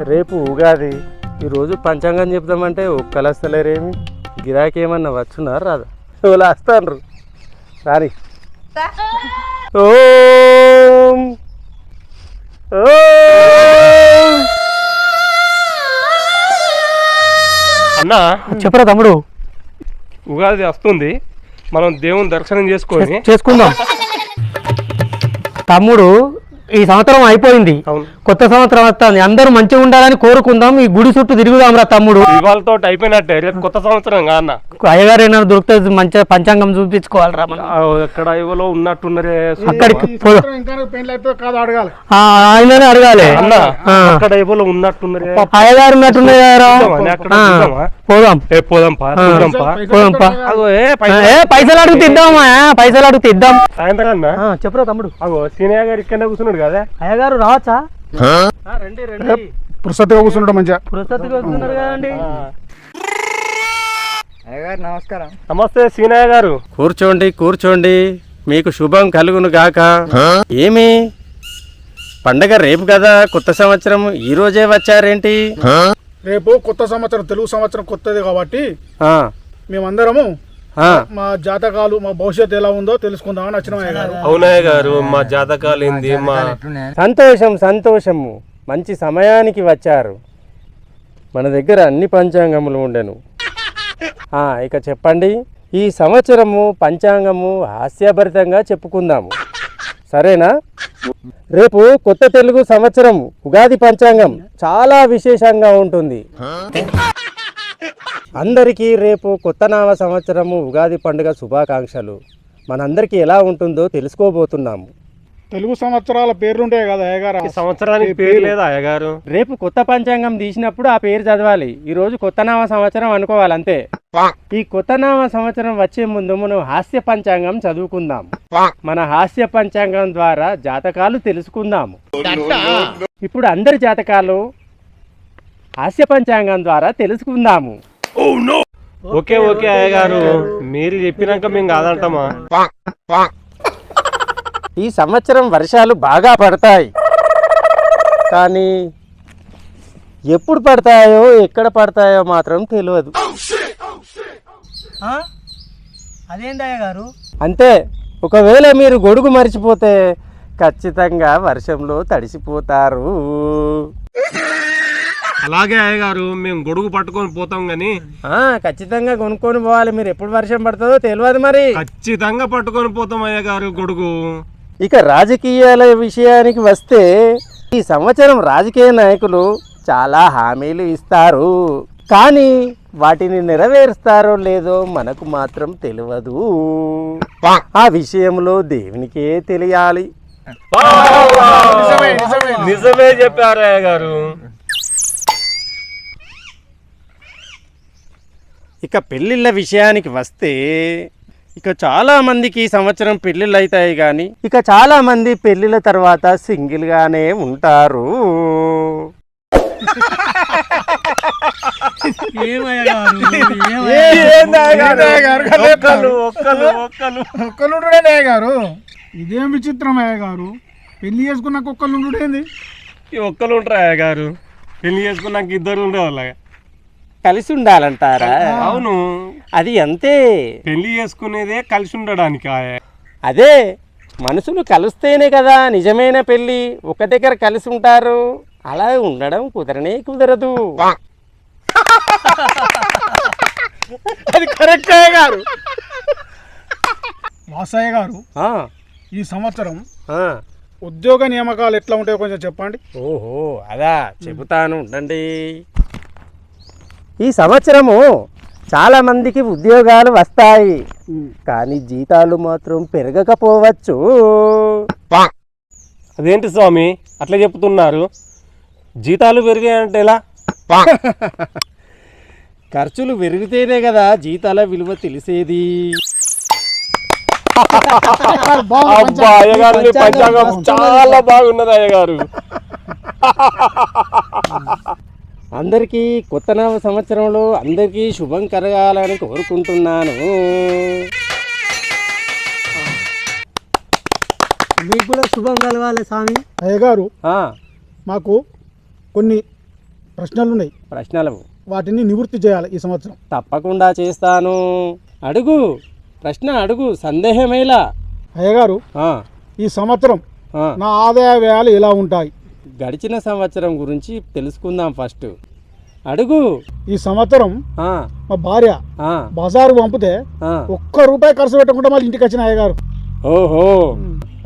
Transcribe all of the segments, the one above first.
రేపు ఉగాది. ఈరోజు పంచాంగం చెప్దామంటే ఒక్కలు వస్తలేరేమి గిరాకీ ఏమన్నా వచ్చునా రాదా? ఎవరు వస్తాను రాని. ఓం. ఓం. అన్న. చెప్పరా తమ్ముడు? ఉగాది వస్తుంది. మనం దేవుని దర్శనం చేసుకొని చేసుకుందాం. తమ్ముడు ఈ సంవత్సరం అయిపోయింది. అవును. కొత్త సంవత్సరం వస్తుంది. అందరూ మంచిగా ఉండాలని కోరుకుందాం. ఈ గుడి చుట్టూ తిరుగుదాం రా తమ్ముడు. ఇవాళతో అయిపోయినట్టే. రేపు కొత్త సంవత్సరం కా అన్న అయ్యగారు ఏమైనా దొరికితే మంచిగా పంచాంగం చూపించుకోవాలిరా మనం. ఆ, ఎక్కడ ఇవ్వలో ఉన్నట్టున్నరే. అక్కడికి పో- ఇంకా పెళ్ళి అయితే కాదు అడగాలి. ఆ, ఆయననే అడగాలి. అక్కడ ఇవ్వలో ఉన్నట్టున్నరే. అయ్యగారు చూద్దామా? పోదాం. ఏ పోదాం పోదాం పైసలు ఏ పైసలు అడుగు తిద్దామా పైసలు అడుగు తిద్దాం. సాయంత్రం అన్న. ఆ, చెప్పురా తమ్ముడు. అగో సీనియర్ గారు ఇక్కడనే కూర్చున్నాడు కదా. అయ్యగారు రావచ్చా? ఆ, రండి రండి. పురుషత్తుగా కూర్చుంటాం మంచిగా. కదండి. నమస్తే సీనయ్య గారు. కూర్చోండి కూర్చోండి. మీకు శుభం కలుగును గాక. ఏమి? పండగ రేపు కదా కొత్త సంవత్సరం. ఈ రోజే వచ్చారేంటి? రేపు కొత్త సంవత్సరం తెలుగు సంవత్సరం కొత్తది కాబట్టి ఆ, మేమందరము మా జాతకాలు మా భవిష్యత్తు ఎలా ఉందో తెలుసుకుందామని వచ్చినామయ్య గారు. అవునయ్య గారు మా జాతకాలు ఏంది మా సంతోషం సంతోషము. మంచి సమయానికి వచ్చారు. మన దగ్గర అన్ని పంచాంగములు ఉండెను. ఆ, ఇక చెప్పండి ఈ సంవత్సరము పంచాంగము హాస్యభరితంగా చెప్పుకుందాము. సరేనా? రేపు కొత్త తెలుగు సంవత్సరం ఉగాది పంచాంగం చాలా విశేషంగా ఉంటుంది. అందరికీ రేపు కొత్త నామ సంవత్సరము ఉగాది పండుగ శుభాకాంక్షలు. మనందరికీ ఎలా ఉంటుందో తెలుసుకోబోతున్నాము. తెలుగు సంవత్సరాల పేర్లు ఉంటాయి కదా అయ్య గారు ఈ సంవత్సరానికి పేరు లేదా అయ్య గారు రేపు కొత్త పంచాంగం తీసినప్పుడు ఆ పేరు చదవాలి. ఈ రోజు కొత్త నామ సంవత్సరం అనుకోవాలి అంతే. ఈ కొత్త నామ సంవత్సరం వచ్చే ముందు మనం హాస్య పంచాంగం చదువుకుందాం. మన హాస్య పంచాంగం ద్వారా జాతకాలు తెలుసుకుందాము. ఇప్పుడు అందరి జాతకాలు హాస్య పంచాంగం ద్వారా తెలుసుకుందాము. ఓకే ఓకే అయ్య గారు మీరు చెప్పినాక మేము కాదంటామా? ఈ సంవత్సరం వర్షాలు బాగా పడతాయి. కానీ ఎప్పుడు పడతాయో ఎక్కడ పడతాయో మాత్రం తెలియదు. అదేంటి అయ్యగారు? అంతే. ఒకవేళ మీరు గొడుగు మర్చిపోతే ఖచ్చితంగా వర్షంలో తడిసిపోతారు. అలాగే అయ్య గారు మేము గొడుగు పట్టుకొని పోతాం గాని. ఆ, ఖచ్చితంగా కొనుక్కొని పోవాలి. మీరు ఎప్పుడు వర్షం పడుతుందో తెలియదు మరి. ఖచ్చితంగా పట్టుకొని పోతాం అయ్య గారు గొడుగు. ఇక రాజకీయాల విషయానికి వస్తే ఈ సంవత్సరం రాజకీయ నాయకులు చాలా హామీలు ఇస్తారు. కానీ వాటిని నెరవేరుస్తారో లేదో మనకు మాత్రం తెలియదు. ఆ విషయంలో దేవునికే తెలియాలి. నిజమే చెప్పారు అయ్య గారు ఇక పెళ్ళిళ్ళ విషయానికి వస్తే ఇక చాలా మందికి ఈ సంవత్సరం పెళ్ళిళ్ళు అవుతాయి కానీ ఇక చాలా మంది పెళ్ళిళ్ళ తర్వాత సింగిల్ గానే ఉంటారు. గారు ఇదేం విచిత్రం అయ్య గారు పెళ్ళి చేసుకున్నాక ఒక్కళ్ళు ఉండుడేంది? ఈ ఒక్కలు ఉంటారు అయ్య గారు పెళ్ళి చేసుకున్నాక ఇద్దరు ఉండేవాళ్ళగా కలిసి ఉండాలంటారా అవును. అది అంతే పెళ్ళి చేసుకునేదే కలిసి ఉండడానికి. అదే మనుషులు కలిస్తేనే కదా నిజమైన పెళ్ళి ఒక దగ్గర కలిసి ఉంటారు అలా ఉండడం కుదరనే కుదరదు. అది కరెక్ట్ అయ్య గారు. వాసయ్య గారు ఆ, ఈ సంవత్సరం ఆ. ఉద్యోగ నియామకాలు ఎట్లా ఉంటాయో కొంచెం చెప్పండి. ఓహో అదా చెబుతాను ఉండండి. ఈ సంవత్సరము చాలా మందికి ఉద్యోగాలు వస్తాయి. కానీ జీతాలు మాత్రం పెరగకపోవచ్చు. అదేంటి స్వామి? అట్లా చెప్తున్నారు. జీతాలు పెరిగాయంటే ఎలా? ఖర్చులు పెరిగితేనే కదా జీతాల విలువ తెలిసేది. అబ్బా అయ్యగారు చాలా బాగున్నది అయ్యగారు. అందరికీ కొత్త నవ సంవత్సరంలో అందరికీ శుభం కలగాలని కోరుకుంటున్నాను. మీకు కూడా శుభం కలవాలి స్వామి. అయ్య గారు ఆ, మాకు కొన్ని ప్రశ్నలు ఉన్నాయి ప్రశ్నలు. వాటిని నివృత్తి చేయాలి ఈ సంవత్సరం. తప్పకుండా చేస్తాను. అడుగు ప్రశ్న అడుగు సందేహమేలా అయ్యగారు ఆ, ఈ సంవత్సరం ఆ. నా ఆదాయ వ్యయాలు ఎలా ఉంటాయి? గడిచిన సంవత్సరం గురించి తెలుసుకుందాం ఫస్ట్. అడుగు. ఈ సంవత్సరం ఆ, మా భార్య ఆ, బజారు పంపితే ఆ. ఒక్క రూపాయి ఖర్చు పెట్టకుండా మళ్ళీ ఇంటికి వచ్చిన అయ్యగారు. ఓహో.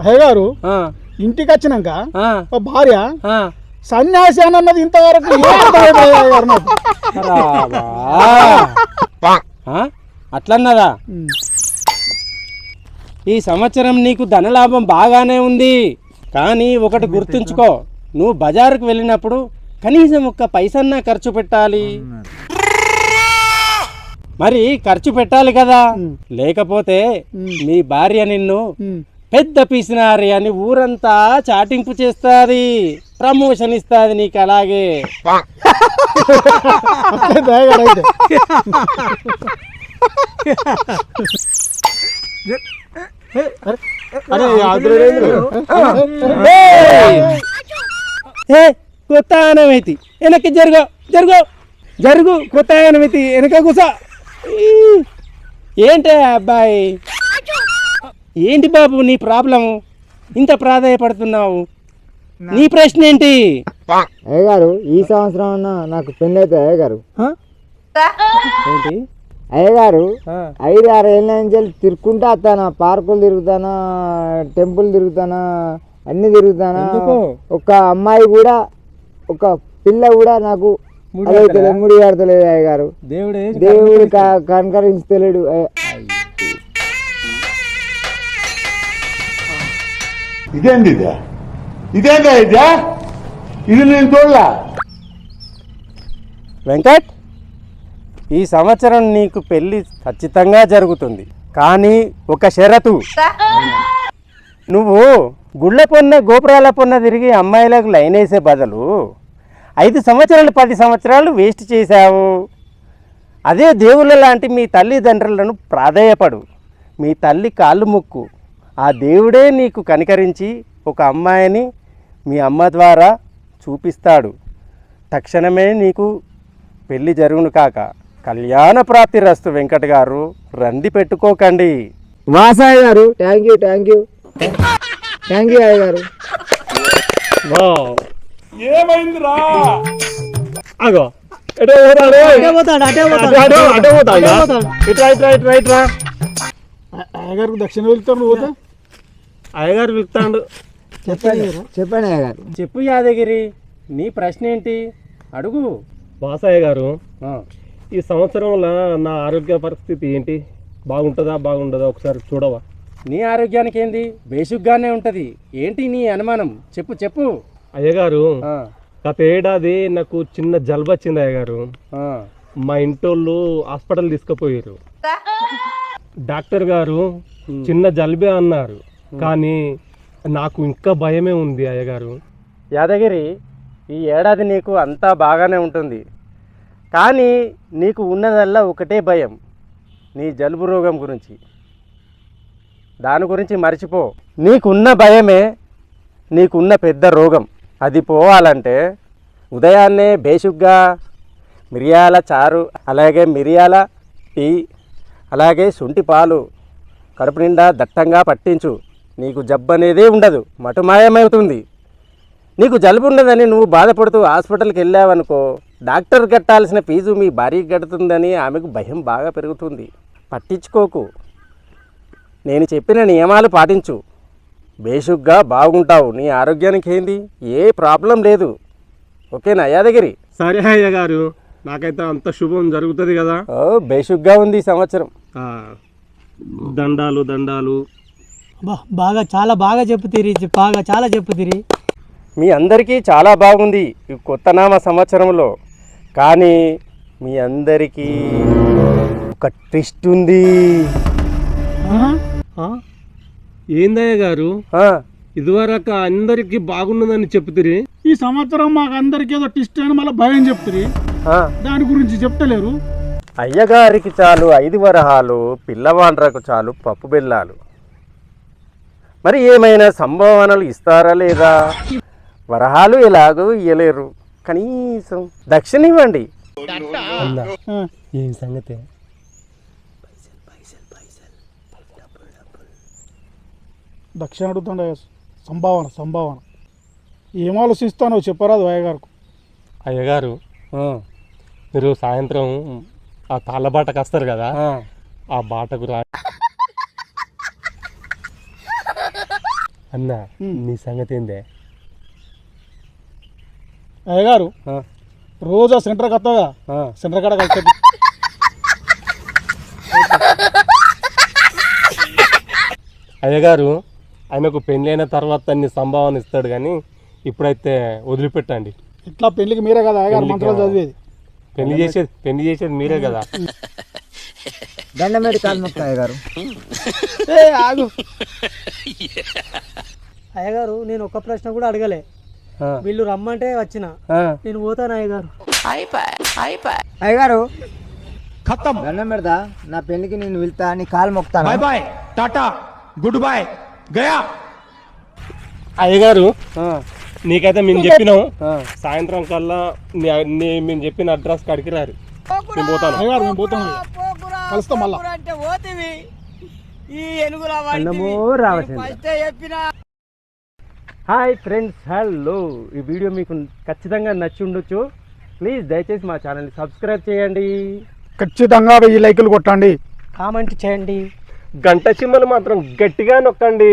అయ్యగారు ఆ, ఇంటికి వచ్చినాక ఆ, మా భార్య ఆ. సన్యాసి అని అన్నది ఇంతవరకు? అట్లన్నదా. ఈ సంవత్సరం నీకు ధనలాభం బాగానే ఉంది. కానీ ఒకటి గుర్తుంచుకో. నువ్వు బజారుకు వెళ్ళినప్పుడు కనీసం ఒక్క పైసన్నా ఖర్చు పెట్టాలి. మరి ఖర్చు పెట్టాలి కదా. లేకపోతే మీ భార్య నిన్ను. పెద్ద పిసినారి అని ఊరంతా చాటింపు చేస్తాది. ప్రమోషన్ ఇస్తాది నీకు అలాగే. అరే ఆదురే ఏ కొత్త ఆనమైతి వెనక్కి జరుగు జరుగు జరుగు కొత్త ఆనమైతి వెనక కూసా. ఏంటే అబ్బాయి? ఏంటి బాబు నీ ప్రాబ్లం ఇంత ప్రాధాయపడుతున్నావు? నీ ప్రశ్న ఏంటి? అయ్యగారు ఈ సంవత్సరం అన్న నాకు పెళ్ళి అయితే అయ్యగారు ఏంటి? అయ్యగారు ఆ, ఐదు ఆరు ఏళ్ళ నుంచి వెళ్ళి తిరుక్కుంటా వస్తానా? పార్కులు తిరుగుతానా? టెంపుల్ తిరుగుతానా? అన్ని తిరుగుతానా? ఒక అమ్మాయి కూడా ఒక పిల్ల కూడా నాకు ముడి? ముడి కడతలేదు అయ్యగారు దేవుడే దేవుడు కనకరించలేడు అయ్య- ఇదేంది ఇదే? ఇదేందా ఇదే? ఇది నేను చూడలా. వెంకట్ ఈ సంవత్సరం నీకు పెళ్ళి ఖచ్చితంగా జరుగుతుంది. కానీ ఒక షరతు. నువ్వు గుళ్ళ పొన్న గోపురాల పొన్న తిరిగి అమ్మాయిలకు లైన్ వేసే బదులు ఐదు సంవత్సరాలు పది సంవత్సరాలు వేస్ట్ చేశావు. అదే దేవుళ్ళ లాంటి మీ తల్లిదండ్రులను ప్రాధేయపడు. మీ తల్లి కాళ్ళు ముక్కు. ఆ దేవుడే నీకు కనికరించి ఒక అమ్మాయిని మీ అమ్మ ద్వారా చూపిస్తాడు. తక్షణమే నీకు పెళ్ళి జరుగును కాక. కళ్యాణ ప్రాప్తి రస్తు వెంకట్ గారు రంది పెట్టుకోకండి. వాస అయ్యగారు thank you thank you thank you అయ్యగారు ఏమైందిరా? అగో ఎటో పోతాడు అటే పోతాడు అటే పోతాడు అటో అటో పోతాడా ఇట్రా ఇట్రా ఇట్రా ఇట్రా అయ్యగారికి దక్షిణ వెళ్తాను పోతే? అయ్యగారు పిలుస్తాడు. చెప్పండి చెప్పండి అయ్యగారు. చెప్పు యాదగిరి నీ ప్రశ్న ఏంటి? అడుగు. వాసయ్య గారు ఆ, ఈ సంవత్సరంలో నా ఆరోగ్య పరిస్థితి ఏంటి? బాగుంటుందా బాగుండదా? ఒకసారి చూడవా? నీ ఆరోగ్యానికి ఏంది? బేసిక్గానే ఉంటుంది. ఏంటి నీ అనుమానం? చెప్పు చెప్పు. అయ్యగారు ఆ, గత ఏడాది నాకు చిన్న జలుబు వచ్చింది అయ్యగారు. ఆ, మా ఇంటోళ్ళు హాస్పిటల్ తీసుకుపోయారు. డాక్టర్ గారు చిన్న జలుబే అన్నారు. కానీ నాకు ఇంకా భయమే ఉంది అయ్యగారు. యాదగిరి ఈ ఏడాది నీకు అంతా బాగానే ఉంటుంది. కానీ నీకు ఉన్నదల్లా ఒకటే భయం నీ జలుబు రోగం గురించి. దాని గురించి మర్చిపో. నీకున్న భయమే నీకున్న పెద్ద రోగం. అది పోవాలంటే ఉదయాన్నే బేషుగ్గా మిరియాల చారు అలాగే మిరియాల టీ అలాగే శుంఠి పాలు కడుపు నిండా దట్టంగా పట్టించు. నీకు జబ్బు అనేది ఉండదు మటుమాయమవుతుంది నీకు జలుబు ఉన్నదని నువ్వు బాధపడుతూ హాస్పిటల్కి వెళ్ళావనుకో డాక్టర్ కట్టాల్సిన ఫీజు మీ భార్యకి కడుతుందని ఆమెకు భయం బాగా పెరుగుతుంది. పట్టించుకోకు. నేను చెప్పిన నియమాలు పాటించు. బేషుగ్గా బాగుంటావు నీ ఆరోగ్యానికి ఏంది? ఏ ప్రాబ్లం లేదు. ఓకేనా యాదగిరి? సరే అయ్య గారు నాకైతే అంత శుభం జరుగుతుంది కదా. ఓ బేషుగ్గా ఉంది ఈ సంవత్సరం. ఆ, దండాలు దండాలు. బా బాగా చాలా బాగా చెప్పుతీరి బాగా చాలా చెప్పుతీరి మీ అందరికీ చాలా బాగుంది ఈ కొత్త నామ సంవత్సరంలో. కానీ మీ అందరికీ ఒక ట్విస్ట్ ఉంది? ఏందయ్య గారు? ఆ, ఇదివరకు అందరికి బాగున్నదని చెప్తురి. ఈ సంవత్సరం మాకు అందరికి ఏదో టిస్ట్ అని మళ్ళీ భయం చెప్తుంది ఆ. దాని గురించి చెప్తలేరు. అయ్యగారికి చాలు ఐదు వరహాలు పిల్లవాండ్రకు చాలు పప్పు బెల్లాలు. మరి ఏమైనా సంభావనలు ఇస్తారా లేదా? వరహాలు ఎలాగో ఇయ్యలేరు. కనీసం దక్షిణ ఇవ్వండి. ఏం సంగతి? దక్షిణ అడుగుతుండే సంభావన సంభావన. ఏం ఆలోచిస్తానో చెప్పరాదు అయ్యగారు అయ్యగారు మీరు సాయంత్రం ఆ తాళ్ళ బాటకు వస్తారు కదా ఆ, బాటకు రా. అన్న నీ సంగతి ఏందే? అయ్యగారు రోజు ఆ ఆ. సెంటర్ కాడ కలిసి అయ్యగారు ఆయనకు పెళ్ళైన తర్వాత అన్ని సంభావన ఇస్తాడు కానీ ఇప్పుడైతే వదిలిపెట్టండి. ఇట్లా పెళ్ళికి మీరే కదా అయ్యగారు పెళ్ళికా? మంత్రాలు చదివేది? పెళ్ళి చేసేది పెళ్ళి చేసేది మీరే కదా. దండమేడి కాలు మొక్క అయ్యగారు ఏ ఆగు. అయ్యగారు నేను ఒక్క ప్రశ్న కూడా అడగలే. వీళ్ళు రమ్మంటే వచ్చిన. నేను పోతాను అయ్యగారు అయ్యగారు దండం పెడతా నా పెళ్ళికి నేను వెళ్తా నీ కాలు మొక్తాను బాయ్ టాటా గుడ్ బాయ్ గయా! అయ్యగారు నీకైతే మేము చెప్పినాం. సాయంత్రం కల్లా మేము చెప్పిన అడ్రస్ కాడికి రారు. నేను పోతాను అయ్యగారు మేము. కలుస్తాం మళ్ళా. Hi friends hello. ఈ వీడియో మీకు ఖచ్చితంగా నచ్చి ఉండొచ్చు. ప్లీజ్ దయచేసి మా ఛానల్ని సబ్స్క్రైబ్ చేయండి. ఖచ్చితంగా వెయ్యి లైకులు కొట్టండి. కామెంట్ చేయండి. గంట చిమ్మలు మాత్రం గట్టిగా నొక్కండి.